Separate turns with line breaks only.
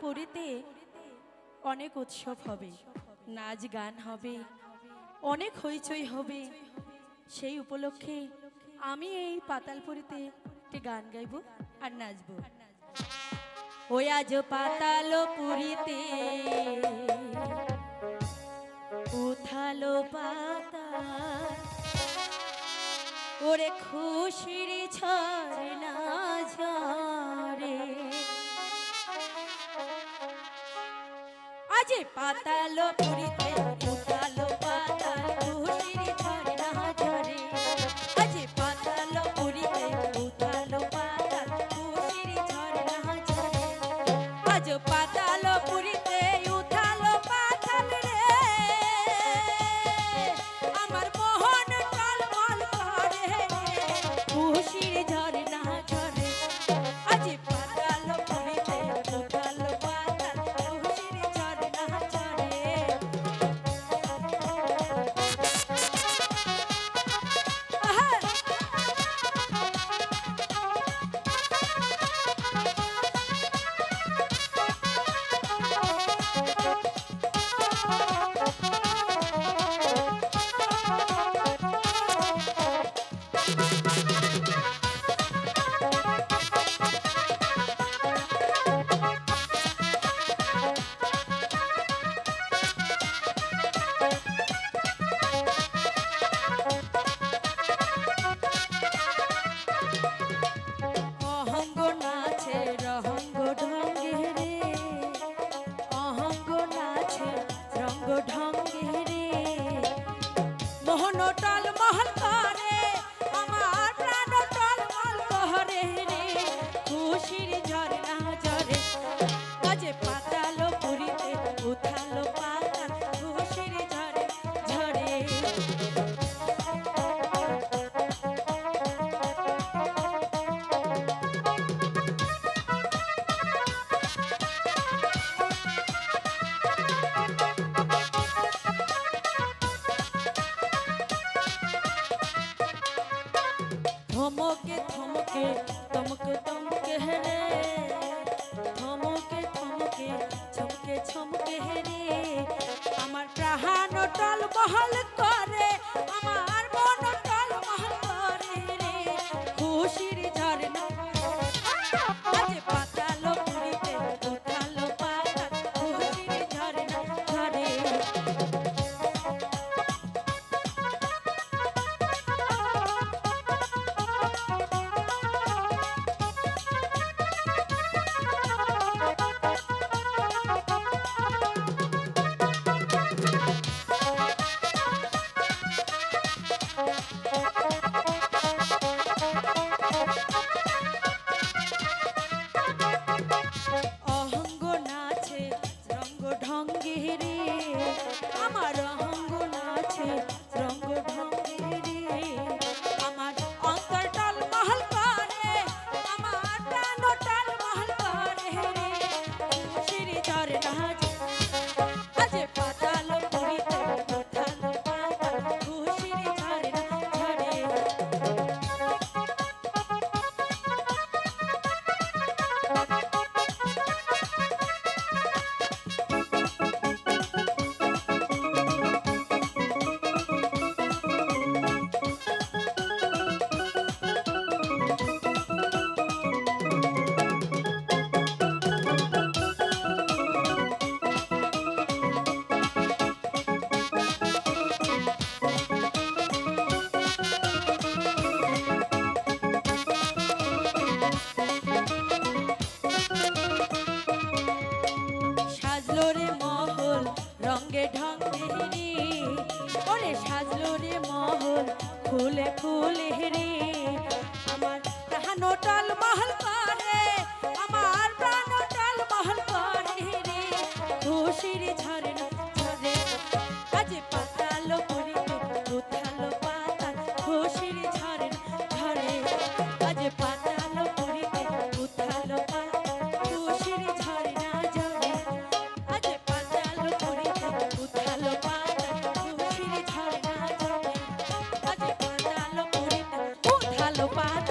পুরীতে অনেক উৎসব হবে নাচ গান হবে, অনেক হইচই হবে। সেই উপলক্ষে আমি এই পাতাল পাতালপুরিতে একটি গান গাইব আর নাচব। ওই আজ পাতাল পুরিতে উথালো পাতা ওরে খুশির ঝরে না ঝরে। বাজে পাতালো পুরীতে যে পাতালো পুরীতে উঠালো পাতা ঘুষির ঝরে ঝরে থমকে থমকে তমকে তমকে হেলে। টলমহল করে আমার মন টলমহল করে রে। খুশির ঝরনা कहा মন ফুলে ফুলে রে আমার তাহানো টাল মহল পারে, আমার প্রাণ টাল মহল পারে রে। খুশির ঝরনা ঝরে, আজ পাতালো পরিতে উঠালো পাতা, খুশির ঝরনা ঝরে, আজ পাতা Chopin.